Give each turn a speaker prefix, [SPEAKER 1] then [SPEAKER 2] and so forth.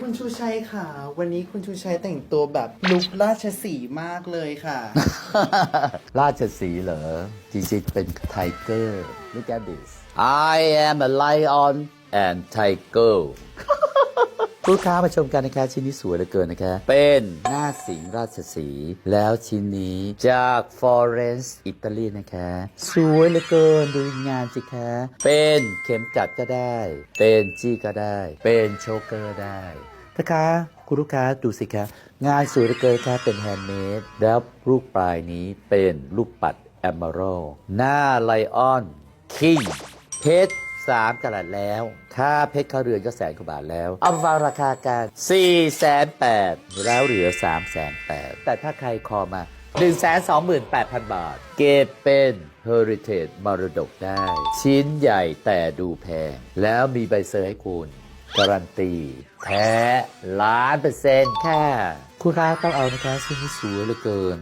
[SPEAKER 1] คุณชูชัยค่ะ วันนี้คุณชูชัยแต่งตัวแบบลุคราชสีห์มากเลยค่ะ
[SPEAKER 2] ราชสีห์เหรอ จริงๆ เป็นไทเกอร์ Look at this I am a lion and tiger ลูกค้ามาชมกันนะคะชิ้นนี้สวยเหลือเกินนะคะ เป็นหน้าสิงราชสีแล้วชิ้นนี้จากฟลอเรนซ์อิตาลีนะคะ สวยเหลือเกินดูงานสิคะเป็นเข็มกัดก็ได้ เป็นจี้ก็ได้ เป็นโชเกอร์ได้นะคะคุณลูกค้าดูสิคะงานสวยเหลือเกินค่ะเป็นแฮนด์เมดแล้วลูกปลายนี้เป็นลูกปัดแอมเบอรัลหน้าไลออนคิงเพชร สามกะรัตแล้ว ค่าเพชรเข้าเรือนก็แสนกว่าบาทแล้ว เอามาฟังราคากัน4แสนแปดแล้วเหลือ3แสนแปดแต่ถ้าใครคอมา 1 2 8 0 0 0 บาท เก็บเป็น Heritage มรดกได้ ชิ้นใหญ่แต่ดูแพง แล้วมีใบเซอร์ให้คุณการันตี แท้ล้านเปอร์เซ็นต์ค่ะ คุณค้าต้องเอานะคะชิ้นนี้สวยเหลือเกิน